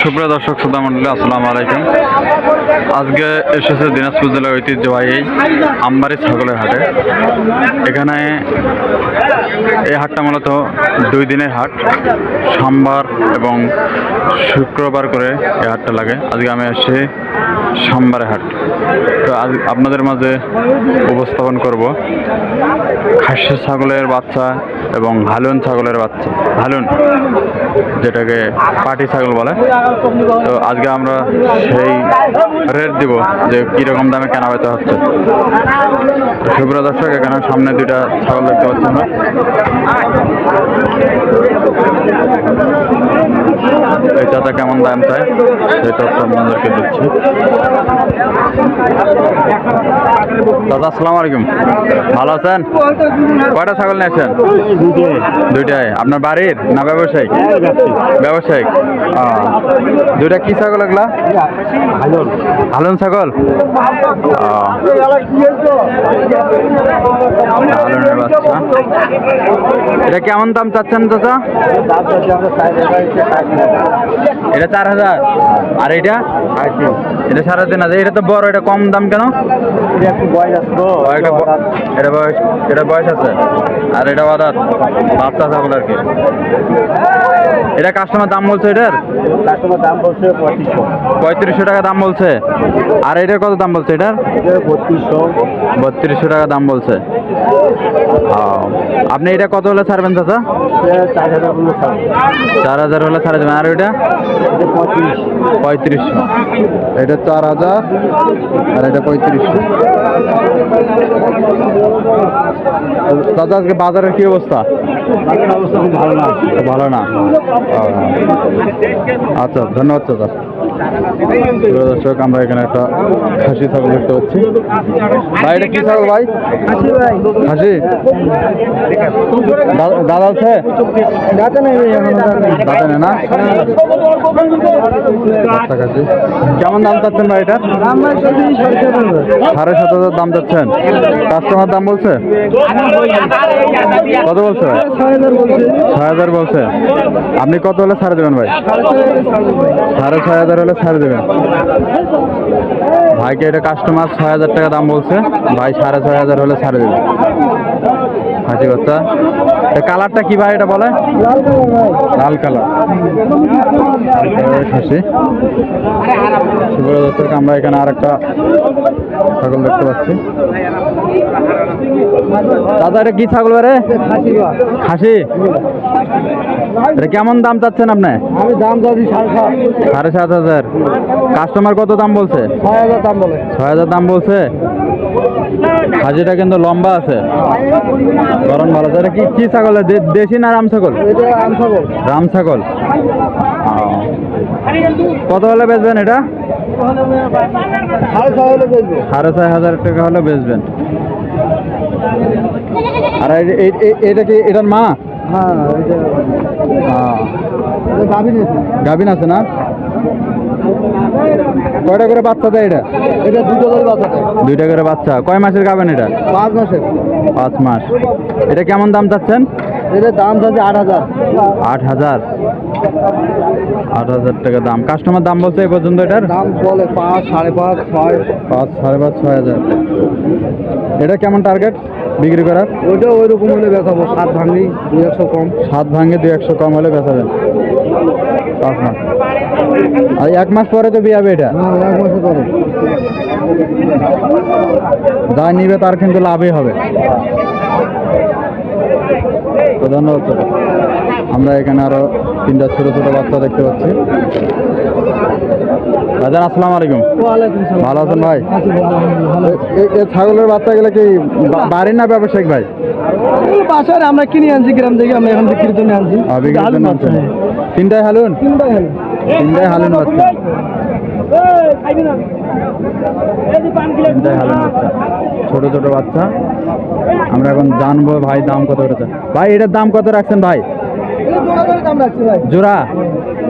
সুপ্রিয় দর্শক, শ্রোতা মন্ডলী আসসালামু আলাইকুম। আজকে এসেছে দিনাজপুর জেলার ঐতিহ্যবাহী আমবাড়ি ছাগলের হাটে। এখানে এই হাটটা মূলত দুই দিনের হাট, সোমবার এবং শুক্রবার করে এই হাটটা লাগে। আজকে আমি আসছি সোমবারে হাট তো আজ আপনাদের মাঝে উপস্থাপন করব খাসি ছাগলের বাচ্চা এবং হালুন ছাগলের বাচ্চা। হালুন, যেটাকে পাটি ছাগল বলে। তো আজকে আমরা সেই রেট দিব যে কীরকম দামে কেনা বেচা হচ্ছে। সুপ্রিয় দর্শক, এখানে সামনে দুইটা ছাগল দেখতে পাচ্ছি আমরা। চাচা কেমন দাম সেই তথ্য আপনাদেরকে দিচ্ছি। দাদা, আসসালাম আলাইকুম। ভালো আছেন? কয়টা ছাগল নিয়েছেন দুইটাই। আপনার বাড়ির না ব্যবসায়িক? ব্যবসায়িক। দুইটা কি ছাগল এগুলা? হালুন। ছাগল? এটা কেমন দাম চাচ্ছেন চাচা? এটা চার হাজার। আর এটা? এটা সাড়ে তিন হাজার। এটা তো বড় এটা কম দাম কেন? এটা বয়স এটা বয়স আছে। আর এটা বাদাত বাচ্চা ছাগল আর কি এটা কাস্টমার দাম বলছে এটার? দাম বলছে পঁয়ত্রিশশো পঁয়ত্রিশশো টাকা দাম বলছে। আর এটার কত দাম বলছে এটার? বত্রিশশো। বত্রিশশো টাকা দাম বলছে। আপনি এটা কত হলে ছাড়বেন চাচা? চার হাজার হলে ছাড়ে দেবেন আর ওইটা? পঁয়ত্রিশ। পঁয়ত্রিশশো এটা চার হাজার আর এটা পঁয়ত্রিশশো দাদা আজকে বাজারের কি অবস্থা? ভালো না। ভালো না। আচ্ছা ধন্যবাদ দাদা দর্শক আমরা এখানে একটা খাসি ছাগল দেখতে পাচ্ছি। ভাই এটা কি ছাগল ভাই? দা- দাদা আছে? দাদা নেই না? আচ্ছা, খাসি। কেমন দাম চাচ্ছেন ভাই এটা? সাড়ে সাত হাজার দাম চাচ্ছেন। কাস্টমার দাম বলছে? কত বলছে ভাই? ছয় হাজার বলছে। আপনি কত হলে ছাড়ে দেবেন ভাই? সাড়ে ছয় হাজার হলে ছাড়ে দেবেন। ভাইকে এটা কাস্টমার ছয় হাজার টাকা দাম বলছে। ভাই সাড়ে ছয় হাজার হলে ছাড়ে দেবে। হাসি এটা কালারটা কি ভাই এটা বলে? লাল কালার দর্শক আমরা এখানে আরেকটা ছাগল দেখতে পাচ্ছি। দাদা এটা কি ছাগল রে? খাসি এটা কেমন দাম চাচ্ছেন আপনি? আমি দাম চাচ্ছি সাড়ে সাত। হাজার। কাস্টমার কত দাম বলছে? ছয় হাজার দাম বলে। ছয় হাজার দাম বলছে? হাজিটা কিন্তু লম্বা আছে। গরম ভালো। এটা কি কি ছাগল? দেশি না রাম ছাগল? রাম ছাগল। কত হলে বেচবেন এটা? সাড়ে ছয় হাজার টাকা হলে বেচবেন। আর এটা কি এটার মা? হ্যাঁ নিয়েছি। গাভিন আছে না? কয়টা করে বাচ্চা দেয় এটা? এটা দুটো করে বাচ্চা দুইটা করে বাচ্চা। কয় মাসের গাবেন এটা? পাঁচ মাসের। পাঁচ মাস। এটা কেমন দাম চাচ্ছেন? এটা দাম চাচ্ছে আট হাজার। আট হাজার। আট হাজার টাকা দাম। কাস্টমার দাম বলছে এই পর্যন্ত এটার? দাম বলে পাঁচ সাড়ে পাঁচ ছয়। পাঁচ সাড়ে পাঁচ ছয় হাজার। এটা কেমন টার্গেট বিক্রি করার? ওইটা ওই রকম হলে বেচাবো সাত ভাঙি দুই একশো কম। সাত ভাঙে দুই একশো কম হলে বেচাবেন পাঁচ মাস। আর এক মাস পরে তো বিয়াবে এটা? হ্যাঁ এক মাসে করে যা নিবে তার কিন্তু লাভই হবে। তো ধন্যবাদ আমরা এখানে আরও তিনটা ছোট ছোট বাচ্চা দেখতে পাচ্ছি। ভাইজান আসসালামু আলাইকুম। ভালো আছেন ভাই? এ ছাগলের বাচ্চাগুলো কি বাড়ির না ব্যবসায়িক ভাই? বাসায় আমরা কিনে আনছি গ্রাম থেকে আমরা এখন বিক্রির জন্য আনছি। বিক্রির হালুন। তিনটাই হালুন। তিনটাই হালুন। বাচ্চা। তিনটাই হালুন বাচ্চা। ছোট ছোট বাচ্চা। আমরা এখন জানব ভাই দাম কত করেছে। ভাই এটার দাম কত রাখছেন ভাই? জোড়া?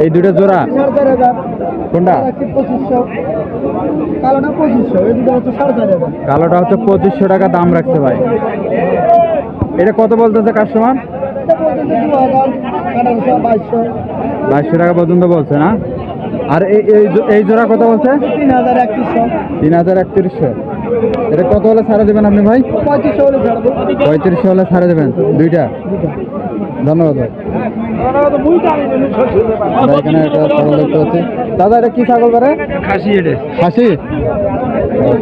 এই দুটো জোড়া? কোনটা? কালোটা হচ্ছে পঁচিশশো টাকা দাম রাখছে ভাই। এটা কত বলতেছে কাস্টমার বাইশশো। টাকা পর্যন্ত বলছে না? আর এই জোড়া কত বলছে? তিন হাজার একত্রিশশো। এটা কত হলে ছাড়া দেবেন আপনি ভাই? পঁয়ত্রিশশো হলে ছাড়বো। পঁয়ত্রিশশো হলে ছাড়া দেবেন দুইটা। ধন্যবাদ ভাই। এখানে একটা ছাগল দেখতে পাচ্ছি। দাদা এটা কি ছাগল করে খাসি এটা। খাসি?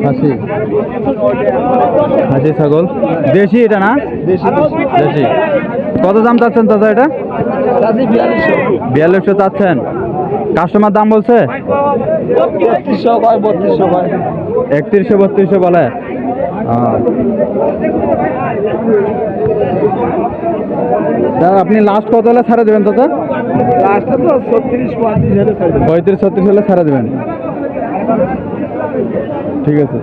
খাসি। খাসি ছাগল। দেশি এটা না? দেশি দেশি। কত দাম চাচ্ছেন দাদা এটা? বিয়াল্লিশশো। চাচ্ছেন। কাস্টমার দাম বলছে? তেত্রিশশো কয় বত্রিশশো কয় একত্রিশশো বত্রিশশো বলে। দাদা আপনি লাস্ট কত হলে ছাড়া দেবেন দাদা লাস্টটা তো ছত্রিশ পঁয়ত্রিশ ছত্রিশ হলে ছাড়া দেবেন। ঠিক আছে।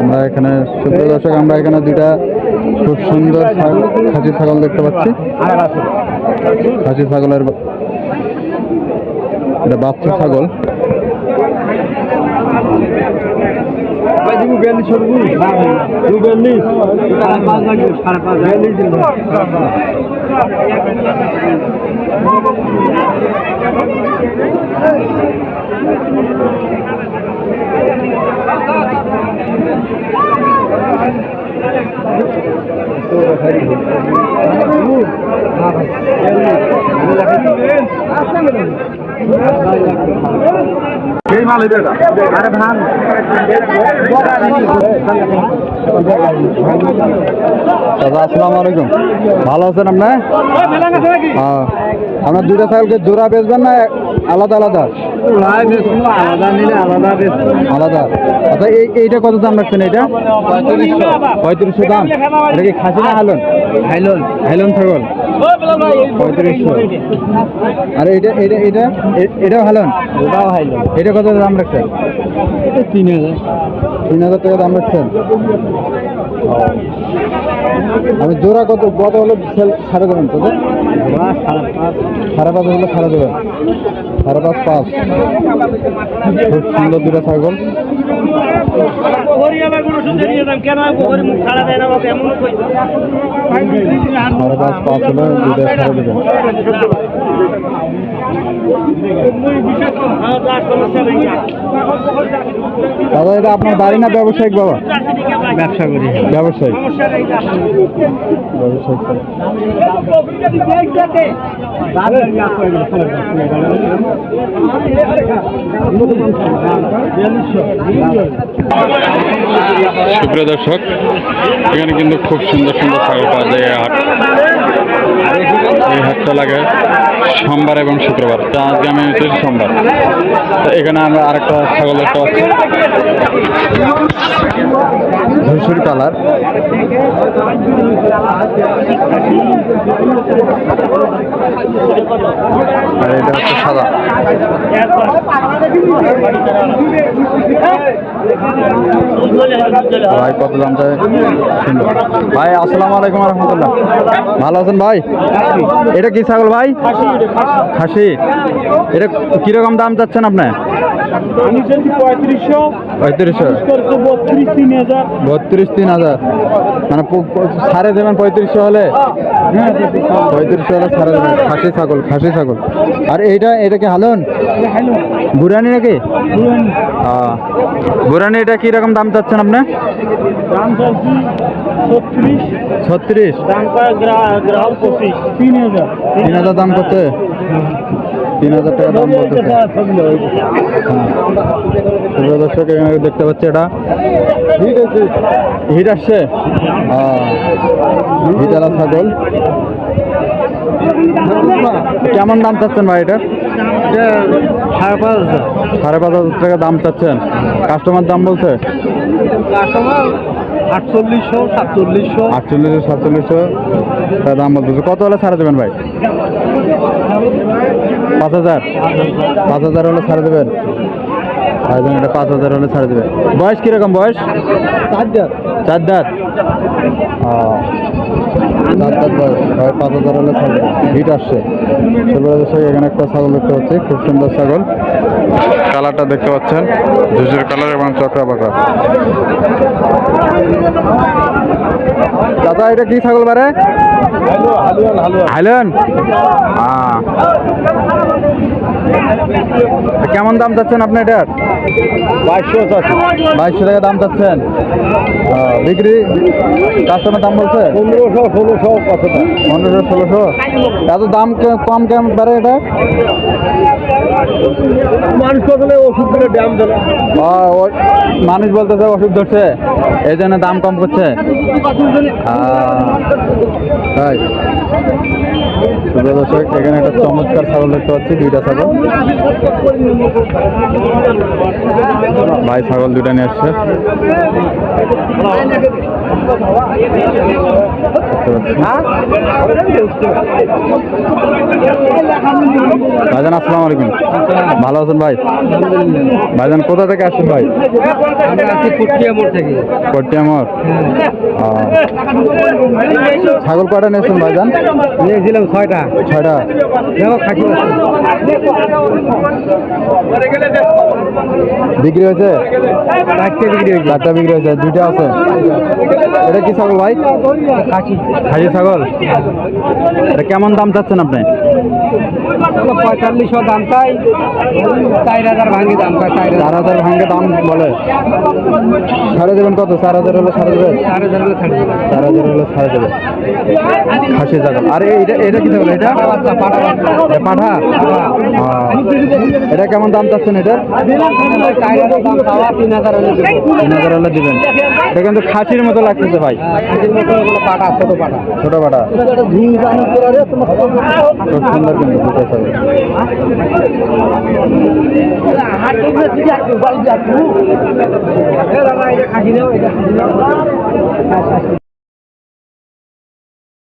আমরা এখানে সুপ্রিয় দর্শক আমরা এখানে দুইটা খুব সুন্দর খাসি ছাগল দেখতে পাচ্ছি। খাসি ছাগলের এটা বাচ্চা ছাগল। বিয়াল্লিশ দু বিয়াল্লিশ সাড়ে পাঁচ বিয়াল্লিশ এটা আরে দাদা আসসালামু আলাইকুম। ভালো আছেন আপনার হ্যাঁ। আপনার দুইটা ছাগলকে জোড়া বেচবেন না আলাদা আলাদা? আলাদা। আচ্ছা এই এইটা কত দাম রাখছেন এটা পঁয়ত্রিশশো দাম। এটা কি খাসি না হালন হাইলন। হাইলন ছাগল? পঁয়ত্রিশশো। আর এটা এটা এটা এটাও হালন ওটাও হাইলন। এটা কত দাম রাখছেন? তিন হাজার। তিন হাজার টাকা দাম রাখছেন? আমি জোড়া কত? কত হলে ছাড়ে দেবেন তো সাড়ে পাঁচ সাড়ে হলে ছাড়ে দেবেন। সাড়ে পাঁচ পাঁচ। খুব সুন্দর দুটো ছাগল। সাড়ে পাঁচ পাঁচ হলে দুটো ছাড়ে দেবেন। দাদা এটা আপনার বাড়ি না ব্যবসায়িক বাবা? ব্যবসা করি। ব্যবসায়িক। সুপ্রিয় দর্শক এখানে কিন্তু খুব সুন্দর সুন্দর ছাগল পাওয়া যায় হাট। এই হাটটা লাগে সোমবার এবং শুক্রবার। তা আজকে আমি হচ্ছে সোমবার। তো এখানে আমরা আরেকটা ছাগল দেখতে পাচ্ছি। ধূসুর কালার। আর এটা হচ্ছে সাদা। ভাই, কত দাম চাই? ভাই, আসসালামু আলাইকুম রহমতুল্লাহ। ভালো আছেন ভাই? এটা কি ছাগল ভাই? খাসি। এটা কীরকম দাম চাচ্ছেন আপনি? আমি যদি পঁয়ত্রিশশো পঁয়ত্রিশশো। বত্রিশ তিন হাজার। বত্রিশ তিন হাজার। মানে প- দেবেন পঁয়ত্রিশশো হলে? পঁয়ত্রিশশো হলে সাড়ে দেবেন। খাসি ছাগল খাসি ছাগল। আর এইটা এটা কি হালন? বুড়ানি নাকি? বুড়ানি এটা কীরকম দাম চাচ্ছেন আপনি? দাম চাচ্ছি ছত্রিশ। দাম তিন হাজার। তিন হাজার দাম করতে? তিন হাজার টাকা দাম করতেছে হ্যাঁ। দর্শক এখানে দেখতে পাচ্ছি এটা। হিট আসছে। হিটালা ছাগল। কেমন দাম চাচ্ছেন ভাই এটা? সাড়ে পাঁচ হাজার। সাড়ে পাঁচ হাজার টাকা দাম চাচ্ছেন। কাস্টমার দাম বলছে? কাস্টমার আটচল্লিশশো সাতচল্লিশশো। আটচল্লিশশো সাতচল্লিশশো দাম বলতেছে। কত হলে ছাড়ে দেবেন ভাই? পাঁচ হাজার? পাঁচ হাজার হলে ছাড়ে দেবেন। ভাইজান এটা পাঁচ হাজার হলে ছাড়ে দেবেন। বয়স কীরকম বয়স? চার হাজার চার দাঁত? চার দাঁত বয়স। হয় পাঁচ হাজার হলে ছাড়বে হিট আসছে। দর্শক এখানে একটা ছাগল দেখতে পাচ্ছি। খুব সুন্দর ছাগল। কালারটা দেখতে পাচ্ছেন। ধূসর কালার এবং চক্রা পাকা দাদা এটা কি ছাগল বারে হাইলেন। কেমন দাম চাচ্ছেন আপনি এটার? বাইশশো বাইশশো টাকা দাম চাচ্ছেন। বিক্রি? কাস্টমার দাম বলছে? পনেরোশো ষোলোশো কত পনেরোশো ষোলোশো। এত দাম কম কেমন পারে এটা? মানুষ ওষুধ দিলে ব্যায়াম দিলে আহ, ও- মানুষ বলতেছে ওষুধ ধরছে এই জন্য দাম কম করছে। আহ, তাই। সুপ্রিয় দর্শক এখানে একটা চমৎকার ছাগল দেখতে পাচ্ছি দুইটা ছাগল। ভাই ছাগল দুটা নিয়ে আসছে। ভাইজান আসসালামু আলাইকুম। ভালো আছেন ভাই? ভাইজান কোথা থেকে আসছেন ভাই? পট্টিয়ামর ছাগল কয়টা নিয়েছেন ভাইজান? নিয়েছিলাম ছয়টা। ছয়টা। দেখো খাকি বিক্রি হয়েছে? চারটে বিক্রি হয়েছে। চারটা বিক্রি হয়েছে দুইটা আছে। এটা কি ছাগল ভাই? খাসি। খাসি ছাগল? এটা কেমন দাম চাচ্ছেন আপনি? পঁয়তাল্লিশশো দাম চাই চার হাজার ভাঙি দাম চাই চার হাজার। ভাঙ্গে দাম বলে। ছাড়ে দেবেন কত? চার হাজার হলে ছাড়ে দেবেন? চার হাজার হলে ছাড়ি চার হাজার হলে ছাড়ে দেবে খাসি ছাগল আর এটা এটা কি ছাগল এটা? পাঠা এটা পাঠা? এটা কেমন দাম চাচ্ছেন হাজার তিন হাজার হলে দেবো। দিবেন। এটা কিন্তু খাসির মতো লাগতেছে ভাই। খাসির মতো ওগুলো পাঠা ছোট পাঠা। ছোট পাটা খুব সুন্দর কিন্তু দুটো ছাগল খাসি এটা